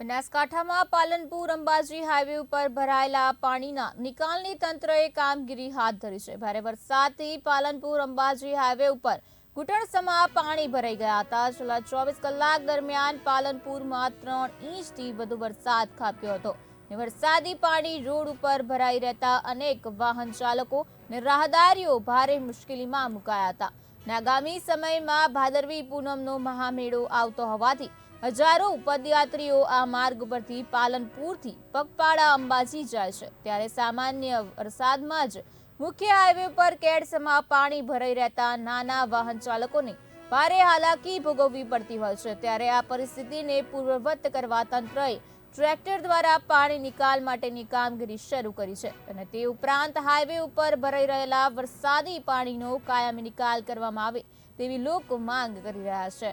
બનાસકાંઠામાં પાલનપુર અંબાજી હાઈવે ઉપર ભરાયેલા પાણીના નિકાલની તંત્રએ કામગીરી હાથ ધરી છે. ભારે વરસાદથી પાલનપુર અંબાજી હાઈવે ઉપર ઘૂંટણસમાં પાણી ભરાઈ ગયા હતા. છેલ્લા ચોવીસ કલાક દરમિયાન પાલનપુરમાં ત્રણ ઇંચથી વધુ વરસાદ ખાબક્યો હતો. વરસાદી પાણી રોડ ઉપર ભરાઈ રહેતા અનેક વાહન ચાલકો ને રાહદારીઓ ભારે મુશ્કેલીમાં મુકાયા હતા. આગામી સમયમાં ભાદરવી પૂનમનો મહામેળો આવતો હોવાથી હજારો પદયાત્રીઓ આ માર્ગ પરથી પાલનપુરથી પગપાળા અંબાજી જાય છે. ત્યારે સામાન્ય વરસાદમાં જ મુખ્ય હાઈવે પર કેડસમાં પાણી ભરાઈ રહેતા નાના વાહન ચાલકોને ભારે હાલાકી ભોગવવી પડતી હોય છે. ત્યારે આ પરિસ્થિતિને પૂર્વવત કરવા તંત્રએ ટ્રેક્ટર દ્વારા પાણી નિકાલ માટેની કામગીરી શરૂ કરી છે અને તે ઉપરાંત હાઈવે ઉપર ભરાઈ રહેલા વરસાદી પાણીનો કાયમી નિકાલ કરવામાં આવે તેવી લોકો માંગ કરી રહ્યા છે.